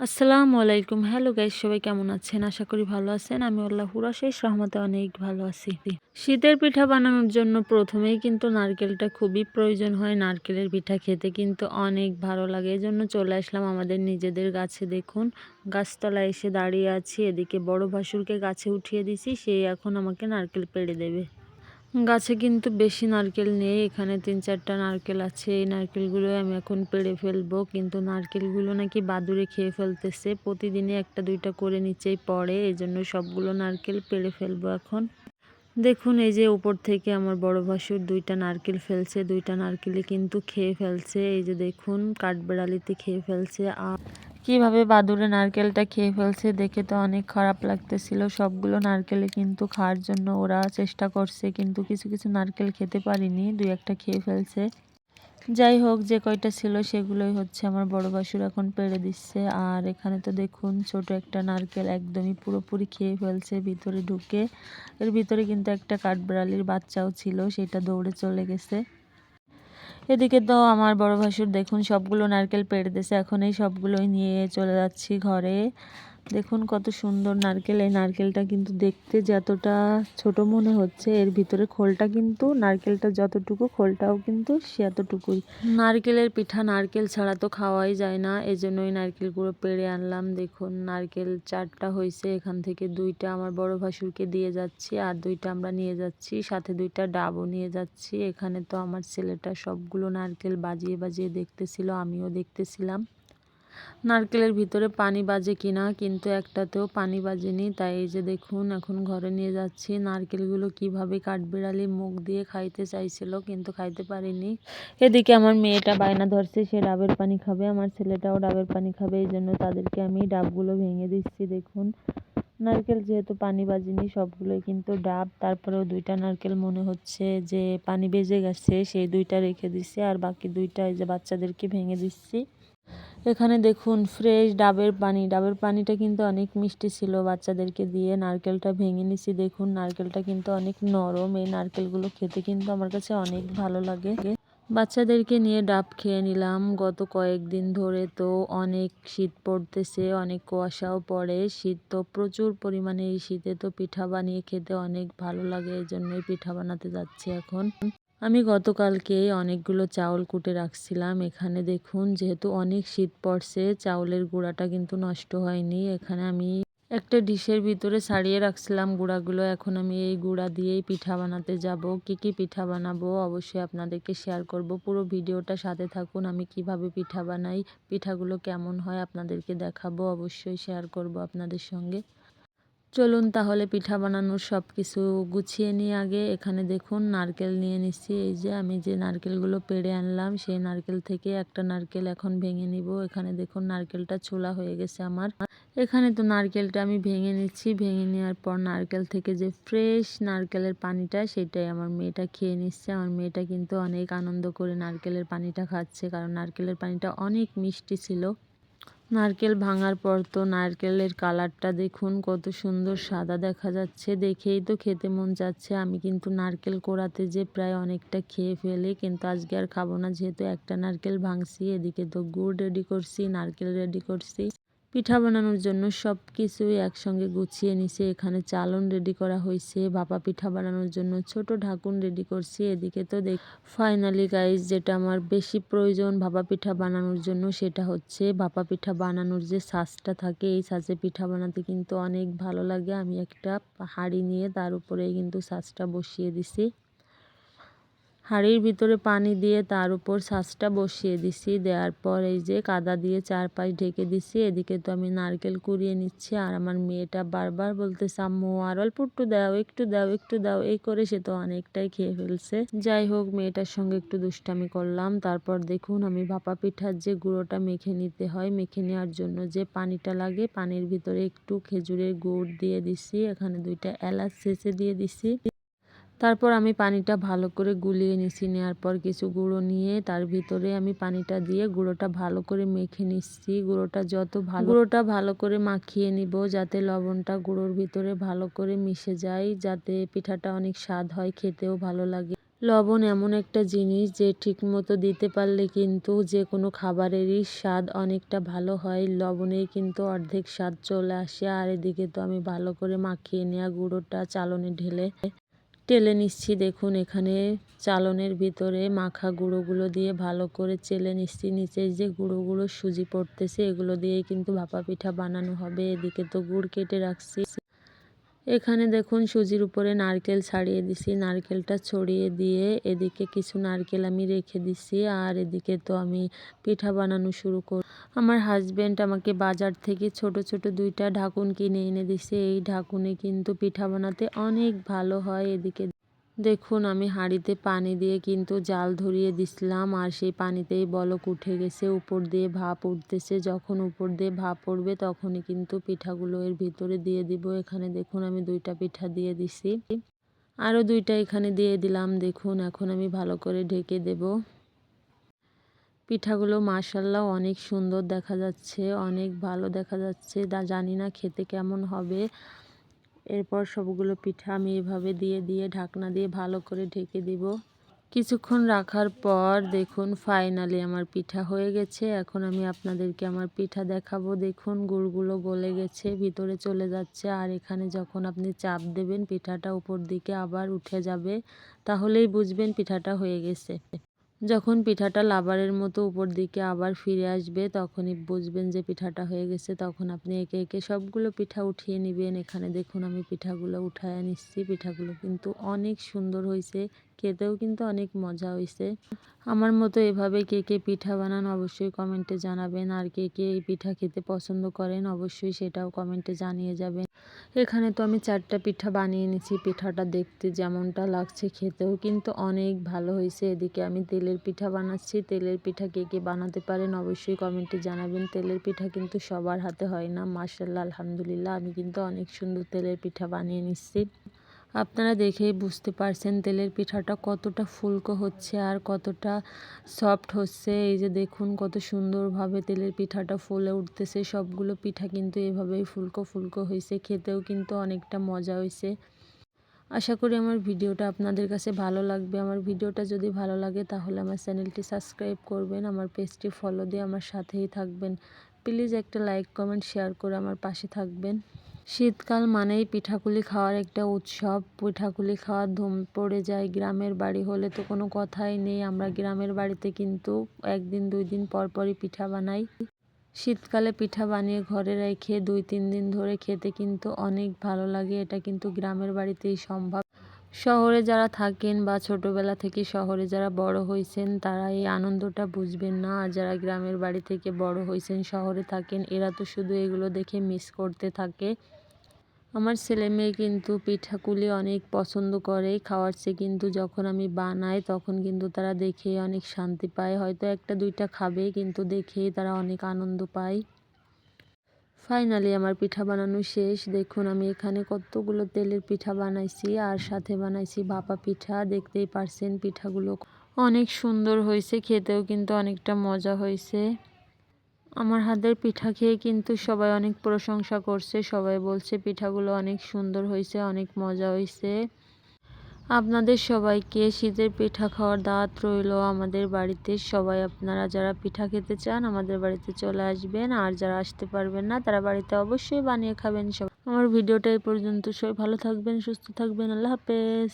আসসালামু আলাইকুম। Hello guys সবাই কেমন আছেন? আশা করি ভালো আছেন। আমি আল্লাহর শেষ রহমতে অনেক ভালো আছি। শীতের পিঠা বানানোর জন্য প্রথমেই কিন্তু নারকেলটা খুবই প্রয়োজন হয়। নারকেলের পিঠা খেতে কিন্তু অনেক ভালো লাগে। এজন্য চলে আসলাম আমাদের নিজেদের গাছে। দেখুন, গাছতলায় এসে দাঁড়িয়ে আছি। এদিকে বড় ভাসুরকে গাছে উঠিয়ে দিছি। সে এখন আমাকে নারকেল পেড়ে দেবে। গাছে কিন্তু বেশি নারকেল নেই, এখানে তিন চারটা নারকেল আছে, এই নারকেলগুলো আমি এখন পেড়ে ফেলব। কিন্তু নারকেলগুলো নাকি বাদুরে খেয়ে ফেলতেছে, প্রতিদিনই একটা দুইটা করে নিচেই পড়ে, এই জন্য সবগুলো নারকেল পেড়ে ফেলব এখন। দেখুন, এই যে উপর থেকে আমার বড় ভাসুর দুইটা নারকেল ফেলছে, দুইটা নারকেলই কিন্তু খেয়ে ফেলছে, এই যে দেখুন, কাঠবেড়ালিতে খেয়ে ফেলছে। আর কীভাবে বাদুড়ে নারকেলটা খেয়ে ফেলছে দেখে তো অনেক খারাপ লাগতেছিল। সবগুলো নারকেলে কিন্তু খাওয়ার জন্য ওরা চেষ্টা করছে, কিন্তু কিছু কিছু নারকেল খেতে পারিনি, দুই একটা খেয়ে ফেলছে। যাই হোক, যে কয়টা ছিল সেগুলোই হচ্ছে আমার বড় বাসুর এখন পেড়ে দিচ্ছে। আর এখানে তো দেখুন, ছোট একটা নারকেল একদমই পুরোপুরি খেয়ে ফেলছে ভিতরে ঢুকে। এর ভিতরে কিন্তু একটা কাঠবিড়ালির বাচ্চাও ছিল, সেটা দৌড়ে চলে গেছে। এদিকে তো আমার বড় ভাসুর দেখুন সবগুলো নারকেল পেড়ে দিয়েছে। এখন এই সবগুলোই নিয়ে চলে যাচ্ছি ঘরে। দেখুন কত সুন্দর নারকেল। এই নারকেলটা কিন্তু দেখতে যতটা ছোট মনে হচ্ছে, এর ভিতরে খোলটা কিন্তু, নারকেলটা যতটুকু, খোলটাও কিন্তু সে এতটুকুই। নারকেলের পিঠা নারকেল ছাড়া তো খাওয়াই যায় না এই জন্যই নারকেলগুলো পেড়ে আনলাম। দেখুন নারকেল চারটা হয়েছে, এখান থেকে দুইটা আমার বড় ভাসুরকে দিয়ে যাচ্ছি, আর দুইটা আমরা নিয়ে যাচ্ছি, সাথে দুইটা ডাবও নিয়ে যাচ্ছি। এখানে তো আমার ছেলেটা সবগুলো নারকেল বাজিয়ে বাজিয়ে দেখতেছিল, আমিও দেখতেছিলাম। নারকেলের ভিতরে পানি বাজে কিনা, কিন্তু একটাতেও পানি বাজেনি। তাই এই যে দেখুন, এখন ঘরে নিয়ে যাচ্ছি। নারকেলগুলো কীভাবে কাঠবিড়ালি মুখ দিয়ে খাইতে চাইছিল, কিন্তু খাইতে পারিনি। এদিকে আমার মেয়েটা বায়না ধরছে, সে ডাবের পানি খাবে। আমার ছেলেটাও ডাবের পানি খাবে, এই জন্য তাদেরকে আমি ডাবগুলো ভেঙে দিচ্ছি, দেখুন। নারকেল যেহেতু পানি বাজেনি সবগুলোই কিন্তু ডাব, তারপরেও দুইটা নারকেল মনে হচ্ছে যে পানি বেজে গেছে, সেই দুইটা রেখে দিচ্ছে আর বাকি দুইটা এই যে বাচ্চাদেরকে ভেঙে দিচ্ছি। এখানে দেখুন, ফ্রেশ ডাবের পানি। ডাবের পানিটা কিন্তু অনেক মিষ্টি ছিল বাচ্চাদেরকে দিয়ে। নারকেলটা ভেঙে নিছি, দেখুন, নারকেলটা কিন্তু অনেক নরম। এই নারকেলগুলো খেতে কিন্তু আমার কাছে অনেক ভালো লাগে। বাচ্চাদেরকে নিয়ে ডাব খেয়ে নিলাম। গত কয়েকদিন ধরে তো অনেক শীত পড়তেছে, অনেক কুয়াশাও পড়ে। শীত তো প্রচুর পরিমাণে এই শীতে তো পিঠা বানিয়ে খেতে অনেক ভালো লাগে এই জন্যই পিঠা বানাতে যাচ্ছি এখন। আমি গতকালকে অনেকগুলো চাউল কুটে রাখছিলাম। এখানে দেখুন, যেহেতু অনেক শীত পড়ছে, চাউলের গুঁড়াটা কিন্তু নষ্ট হয়নি। এখানে আমি একটা ডিশের ভিতরে সারিয়ে রাখছিলাম গুঁড়াগুলো। এখন আমি এই গুঁড়া দিয়েই পিঠা বানাতে যাব। কি কি পিঠা বানাবো অবশ্যই আপনাদেরকে শেয়ার করব। পুরো ভিডিওটা সাথে থাকুন, আমি কীভাবে পিঠা বানাই, পিঠাগুলো কেমন হয় আপনাদেরকে দেখাবো, অবশ্যই শেয়ার করব আপনাদের সঙ্গে। চলুন তাহলে পিঠা বানানোর সব কিছু গুছিয়ে নিয়ে আগে। এখানে দেখুন, নারকেল নিয়ে নিচ্ছি। এই যে আমি যে নারকেলগুলো পেড়ে আনলাম, সেই নারকেল থেকে একটা নারকেল এখন ভেঙে নিব। এখানে দেখুন, নারকেলটা ছোলা হয়ে গেছে আমার। এখানে তো নারকেলটা আমি ভেঙে নিচ্ছি। ভেঙে নেওয়ার পর নারকেল থেকে যে ফ্রেশ নারকেলের পানিটা, সেটাই আমার মেয়েটা খেয়ে নিচ্ছে। আমার মেয়েটা কিন্তু অনেক আনন্দ করে নারকেলের পানিটা খাচ্ছে, কারণ নারকেলের পানিটা অনেক মিষ্টি ছিল। নারকেল ভাঙার পর তো নারকেলের কালারটা দেখুন, কত সুন্দর সাদা দেখা যাচ্ছে। দেখেই তো খেতে মন যাচ্ছে। আমি কিন্তু নারকেল কোড়াতে যে প্রায় অনেকটা খেয়ে ফেলি, কিন্তু আজকে আর খাব না। যেহেতু একটা নারকেল ভাঙছি, এদিকে তো গুড় রেডি করছি, নারকেল রেডি করছি। পিঠা বানানোর জন্য সব কিছুই একসঙ্গে গুছিয়ে নিছে। এখানে চালন রেডি করা হয়েছে ভাপা পিঠা বানানোর জন্য ছোট ঢাকুন রেডি করছি। এদিকে তো দেখ ফাইনালি গাইজ যেটা আমার বেশি প্রয়োজন ভাপা পিঠা বানানোর জন্য সেটা হচ্ছে ভাপা পিঠা বানানোর যে সাজটা থাকে, এই সাজে পিঠা বানাতে কিন্তু অনেক ভালো লাগে। আমি একটা হাঁড়ি নিয়ে তার উপরে কিন্তু সাজটা বসিয়ে দিছি। হাঁড়ির ভিতরে পানি দিয়ে তার উপর ছাঁচটা বসিয়ে দিছি। দেওয়ার পর এই যে কাদা দিয়ে চারপাশ ঢেকে দিছি। এদিকে তো আমি নারকেল কুড়িয়ে নিচ্ছি আর আমার মেয়েটা বারবার বলতেছে, আম্মু, আর অল্প একটু দাও একটু দাও একটু দাও। এই করে সে তো অনেকটাই খেয়ে ফেলছে। যাই হোক, মেয়েটার সঙ্গে একটু দুষ্টামি করলাম। তারপর দেখুন, আমি ভাপা পিঠার যে গুঁড়োটা মেখে নিতে হয়, মেখে নেওয়ার জন্য যে পানিটা লাগে, পানির ভিতরে একটু খেজুরের গুড় দিয়ে দিছি। এখানে দুইটা এলাচ শেষে দিয়ে দিছি। তারপর আমি পানিটা ভালো করে গুলিয়ে নিছি। নেওয়ার পর কিছু গুঁড়ো নিয়ে তার ভিতরে আমি পানিটা দিয়ে গুঁড়োটা ভালো করে মেখে নিচ্ছি। গুঁড়োটা যত ভালো গুঁড়োটা ভালো করে মাখিয়ে নিব যাতে লবণটা গুঁড়োর ভিতরে ভালো করে মিশে যায়, যাতে পিঠাটা অনেক স্বাদ হয়, খেতেও ভালো লাগে। লবণ এমন একটা জিনিস যে ঠিকমতো দিতে পারলে কিন্তু যে কোনো খাবারেরই স্বাদ অনেকটা ভালো হয়। লবণেই কিন্তু অর্ধেক স্বাদ চলে আসে। আর এদিকে তো আমি ভালো করে মাখিয়ে নেওয়া গুঁড়োটা চালনে ঢেলে টেলে নিচ্ছি, দেখুন এখানে চালনের ভিতরে মাখা গুঁড়োগুলো দিয়ে ভালো করে চেলে নিচ্ছি। নিচে যে গুঁড়ো গুঁড়ো সুজি পড়তেছে, এগুলো দিয়েই কিন্তু ভাপা পিঠা বানানো হবে। এদিকে তো গুড় কেটে রাখছি। এখানে দেখুন সুজির উপরে নারকেল ছাড়িয়ে দিছি, নারকেলটা ছড়িয়ে দিয়ে এদিকে কিছু নারকেল আমি রেখে দিছি আর এদিকে তো আমি পিঠা বানানো শুরু কর আমার হাজব্যান্ড আমাকে বাজার থেকে ছোট ছোট দুইটা ঢাকুন কিনে এনে দিছে। এই ঢাকুনে কিন্তু পিঠা বানাতে অনেক ভালো হয় এদিকে। দেখুন, আমি হাঁড়িতে পানি দিয়ে কিন্তু জাল ধরিয়ে দিছিলাম আর সেই পানিতেই বলক উঠে গেছে। উপর দিয়ে ভাপ উঠতেছে। যখন উপর দিয়ে ভাপ পড়বে তখনই কিন্তু পিঠাগুলো এর ভিতরে দিয়ে দিব। এখানে দেখুন, আমি দুইটা পিঠা দিয়ে দিছি। আরও দুইটা এখানে দিয়ে দিলাম। দেখুন, এখন আমি ভালো করে ঢেকে দেব। পিঠাগুলো মাসাল্লাহ অনেক সুন্দর দেখা যাচ্ছে, অনেক ভালো দেখা যাচ্ছে। জানি না খেতে কেমন হবে। এরপর সবগুলো পিঠা আমি এভাবে দিয়ে দিয়ে ঢাকনা দিয়ে ভালো করে ঢেকে দিব। কিছুক্ষণ রাখার পর দেখুন ফাইনালি আমার পিঠা হয়ে গেছে। এখন আমি আপনাদেরকে আমার পিঠা দেখাবো। দেখুন গুড়গুলো গলে গেছে, ভিতরে চলে যাচ্ছে। আর এখানে যখন আপনি চাপ দেবেন, পিঠাটা উপর দিকে আবার উঠে যাবে, তাহলেই বুঝবেন পিঠাটা হয়ে গেছে। যখন পিঠাটা লাবারের মতো উপর দিকে আবার ফিরে আসবে, তখনই বুঝবেন যে পিঠাটা হয়ে গেছে। তখন আপনি একে একে সবগুলো পিঠা উঠিয়ে নেবেন। এখানে দেখুন আমি পিঠাগুলো উঠায় নিচ্ছি। পিঠাগুলো কিন্তু অনেক সুন্দর হয়েছে। খেতেও কিন্তু অনেক মজা হয়েছে আমার মতো এভাবে কে কে পিঠা বানান অবশ্যই কমেন্টে জানাবেন, আর কে কে এই পিঠা খেতে পছন্দ করেন অবশ্যই সেটাও কমেন্টে জানিয়ে যাবেন। এখানে তো আমি চারটা পিঠা বানিয়ে নিয়েছি পিঠাটা দেখতে যেমনটা লাগছে খেতেও কিন্তু অনেক ভালো হয়েছে এদিকে আমি তেলের পিঠা বানাচ্ছি, তেলের পিঠা কে কে বানাতে পারেন অবশ্যই কমেন্টে জানাবেন। তেলের পিঠা কিন্তু সবার হাতে হয় না মার্শাল্লাহ আলহামদুলিল্লাহ, আমি কিন্তু অনেক সুন্দর তেলের পিঠা বানিয়ে নিচ্ছি। আপনারা দেখেই বুঝতে পারছেন তেলের পিঠাটা কতটা ফুলকো হচ্ছে আর কতটা সফট হচ্ছে। এই যে দেখুন কত সুন্দরভাবে তেলের পিঠাটা ফুলে উঠতেছে। সবগুলো পিঠা কিন্তু এভাবেই ফুলকো ফুলকো হয়েছে। খেতেও কিন্তু অনেকটা মজা হয়েছে। আশা করি আমার ভিডিওটা আপনাদের কাছে ভালো লাগবে। আমার ভিডিওটা যদি ভালো লাগে তাহলে আমার চ্যানেলটি সাবস্ক্রাইব করবেন, আমার পেজটি ফলো দিয়ে আমার সাথেই থাকবেন। প্লিজ একটা লাইক, কমেন্ট, শেয়ার করে আমার পাশে থাকবেন। শীতকাল মানেই পিঠাকুলি খাওয়ার একটা উৎসব। পিঠাকুলি খাওয়ার ধুম পড়ে যায়, গ্রামের বাড়ি হলে তো কোনো কথাই নেই। আমরা গ্রামের বাড়িতে কিন্তু একদিন, দুই দিন পর পরই পিঠা বানাই। শীতকালে পিঠা বানিয়ে ঘরে রেখে দুই, তিন দিন ধরে খেতে কিন্তু অনেক ভালো লাগে। এটা কিন্তু গ্রামের বাড়িতেই সম্ভব। শহরে যারা থাকেন বা ছোটবেলা থেকে শহরে যারা বড় হয়েছেন তারা এই আনন্দটা বুঝবেন না। আর যারা গ্রামের বাড়ি থেকে বড় হয়েছেন শহরে থাকেন, এরা তো শুধু এগুলো দেখে মিস করতে থাকে। আমার ছেলে মেয়ে কিন্তু পিঠাকুলি অনেক পছন্দ করে, খাওয়ার চেয়ে কিন্তু যখন আমি বানাই, তখন কিন্তু তারা দেখে অনেক শান্তি পায়। হয়তো একটা দুইটা খাবে, কিন্তু দেখেই তারা অনেক আনন্দ পায়। ফাইনালি আমার পিঠা বানানো শেষ। দেখুন, আমি এখানে কতগুলো তেলের পিঠা বানাইছি, আর সাথে বানাইছি ভাপা পিঠা। দেখতেই পারছেন পিঠাগুলো অনেক সুন্দর হয়েছে, খেতেও কিন্তু অনেকটা মজা হয়েছে। আমার হাতের পিঠা খেয়ে কিন্তু সবাই অনেক প্রশংসা করছে, সবাই বলছে পিঠাগুলো অনেক সুন্দর হয়েছে, অনেক মজা হয়েছে। আপনাদের সবাইকে শীতের পিঠা খাওয়ার দাওয়াত রইল আমাদের বাড়িতে। সবাই আপনারা যারা পিঠা খেতে চান আমাদের বাড়িতে চলে আসবেন। আর যারা আসতে পারবেন না, তারা বাড়িতে অবশ্যই বানিয়ে খাবেন সবাই আমার ভিডিওটা এই পর্যন্ত। সবাই ভালো থাকবেন, সুস্থ থাকবেন। আল্লাহ হাফেজ।